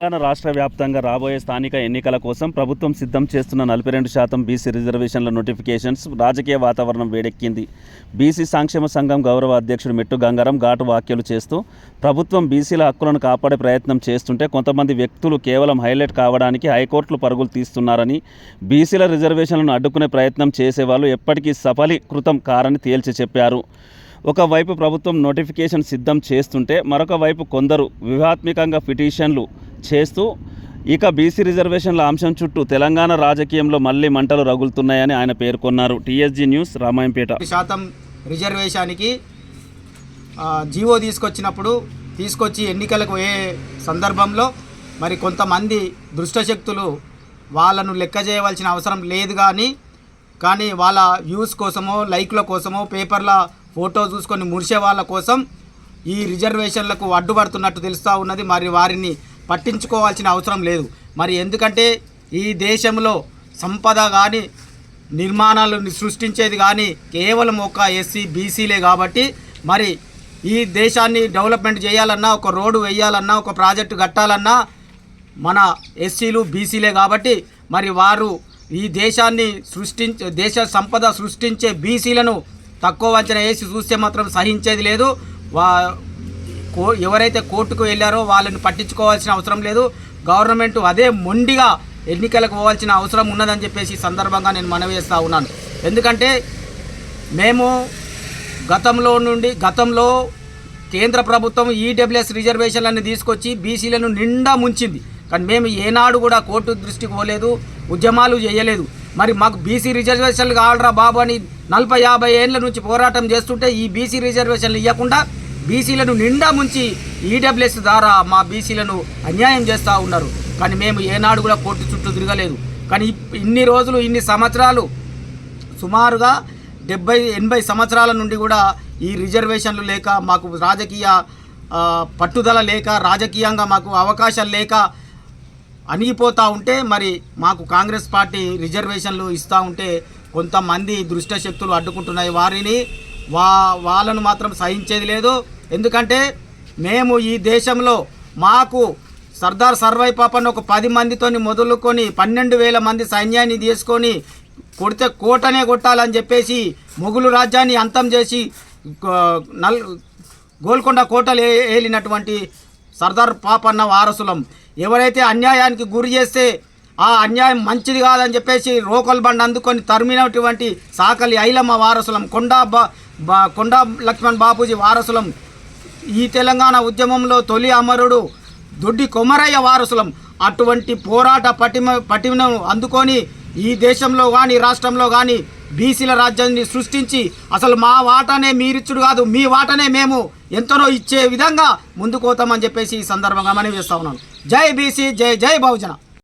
తెలంగాణ రాష్ట్ర వ్యాప్తంగా రాబోయే స్థానిక ఎన్నికల కోసం ప్రభుత్వం సిద్ధం చేస్తున్న నలభై రెండు శాతం బీసీ రిజర్వేషన్ల నోటిఫికేషన్స్ రాజకీయ వాతావరణం వేడెక్కింది. బీసీ సంక్షేమ సంఘం గౌరవ అధ్యక్షుడు మెట్టు గంగారం ఘాటు వ్యాఖ్యలు చేస్తూ ప్రభుత్వం బీసీల హక్కులను కాపాడే ప్రయత్నం చేస్తుంటే కొంతమంది వ్యక్తులు కేవలం హైలైట్ కావడానికి హైకోర్టులు పరుగులు తీస్తున్నారని బీసీల రిజర్వేషన్లను అడ్డుకునే ప్రయత్నం చేసేవాళ్ళు ఎప్పటికీ సఫలీకృతం కారని తేల్చి చెప్పారు. ఒకవైపు ప్రభుత్వం నోటిఫికేషన్ సిద్ధం చేస్తుంటే మరొక వైపు కొందరు వ్యూహాత్మకంగా పిటిషన్లు చేస్తూ ఇక బీసీ రిజర్వేషన్ల అంశం చుట్టూ తెలంగాణ రాజకీయంలో మళ్ళీ మంటలు రగులుతున్నాయని ఆయన పేర్కొన్నారు. TSG news Ramayampet. శాతం రిజర్వేషన్కి జీవో తీసుకొచ్చినప్పుడు తీసుకొచ్చి ఎన్నికలకు ఏ సందర్భంలో మరి కొంతమంది దుష్టశక్తులు వాళ్ళను లెక్క చేయవలసిన అవసరం లేదు కానీ కానీ వాళ్ళ వ్యూస్ కోసమో లైక్ల కోసమో పేపర్ల ఫోటో చూసుకొని మురిసే వాళ్ళ కోసం ఈ రిజర్వేషన్లకు అడ్డుపడుతున్నట్టు తెలుస్తూ ఉన్నది. మరి వారిని పట్టించుకోవాల్సిన అవసరం లేదు. మరి ఎందుకంటే ఈ దేశంలో సంపద కానీ నిర్మాణాలను సృష్టించేది కానీ కేవలం ఒక ఎస్సీ బీసీలే కాబట్టి మరి ఈ దేశాన్ని డెవలప్మెంట్ చేయాలన్నా ఒక రోడ్డు వేయాలన్నా ఒక ప్రాజెక్టు కట్టాలన్నా మన ఎస్సీలు బీసీలే కాబట్టి మరి వారు ఈ దేశాన్ని సృష్టించే దేశ సంపద సృష్టించే బీసీలను తక్కువ అంచనా వేసి చూస్తే మాత్రం సహించేది లేదు. వా కో ఎవరైతే కోర్టుకు వెళ్ళారో వాళ్ళని పట్టించుకోవాల్సిన అవసరం లేదు. గవర్నమెంట్ అదే మొండిగా ఎన్నికలకు పోవాల్సిన అవసరం ఉన్నదని చెప్పేసి సందర్భంగా నేను మనవి చేస్తూ ఉన్నాను. ఎందుకంటే మేము గతంలో నుండి గతంలో కేంద్ర ప్రభుత్వం ఈడబ్ల్యూఎస్ రిజర్వేషన్లను తీసుకొచ్చి బీసీలను నిండా ముంచింది. కానీ మేము ఏనాడు కూడా కోర్టు దృష్టికి పోలేదు ఉద్యమాలు చేయలేదు. మరి మాకు బీసీ రిజర్వేషన్లు కావాలరా బాబు అని నలభై యాభై ఏళ్ళ నుంచి పోరాటం చేస్తుంటే ఈ బీసీ రిజర్వేషన్లు ఇవ్వకుండా బీసీలను నిండా ముంచి ఈడబ్ల్యూఎస్ ద్వారా మా బీసీలను అన్యాయం చేస్తూ ఉన్నారు. కానీ మేము ఏనాడు కూడా కోర్టు చుట్టూ తిరగలేదు. కానీ ఇప్- ఇన్ని రోజులు ఇన్ని సంవత్సరాలు సుమారుగా డెబ్బై ఎనభై సంవత్సరాల నుండి కూడా ఈ రిజర్వేషన్లు లేక మాకు రాజకీయ పట్టుదల లేక రాజకీయంగా మాకు అవకాశాలు లేక అణిగిపోతూ ఉంటే మరి మాకు కాంగ్రెస్ పార్టీ రిజర్వేషన్లు ఇస్తూ ఉంటే కొంతమంది దుష్ట శక్తులు అడ్డుకుంటున్నాయి. వారిని వా వాళ్ళను మాత్రం సహించేది లేదు. ఎందుకంటే మేము ఈ దేశంలో మాకు సర్దార్ సర్వై పాపను ఒక పది మందితోని మొదలుకొని పన్నెండు వేల మంది సైన్యాన్ని తీసుకొని కొడితే కోటనే కొట్టాలని చెప్పేసి మొగులు రాజ్యాన్ని అంతం చేసి నల్ గోల్కొండ కోటలు ఏలినటువంటి సర్దార్ పాపన్న వారసులం. ఎవరైతే అన్యాయానికి గురి చేస్తే ఆ అన్యాయం మంచిది కాదని చెప్పేసి రోకల్ బండ్ అందుకొని తరిమినటువంటి సాకలి ఐలమ్మ వారసులం కొండా బా- కొండా లక్ష్మణ్ బాపూజీ వారసులం. ఈ తెలంగాణ ఉద్యమంలో తొలి అమరుడు దొడ్డి కొమరయ్య వారసులం. అటువంటి పోరాట పటిమ పటిమను అందుకొని ఈ దేశంలో కానీ రాష్ట్రంలో కానీ బీసీల రాజ్యాన్ని సృష్టించి అసలు మా వాటనే మీరిచ్చుడు కాదు మీ వాటనే మేము ఎంతనో ఇచ్చే విధంగా ముందుకు పోతామని చెప్పేసి ఈ సందర్భంగా మనవి చేస్తా ఉన్నాను. జై బీసీ జై జై బహుజన.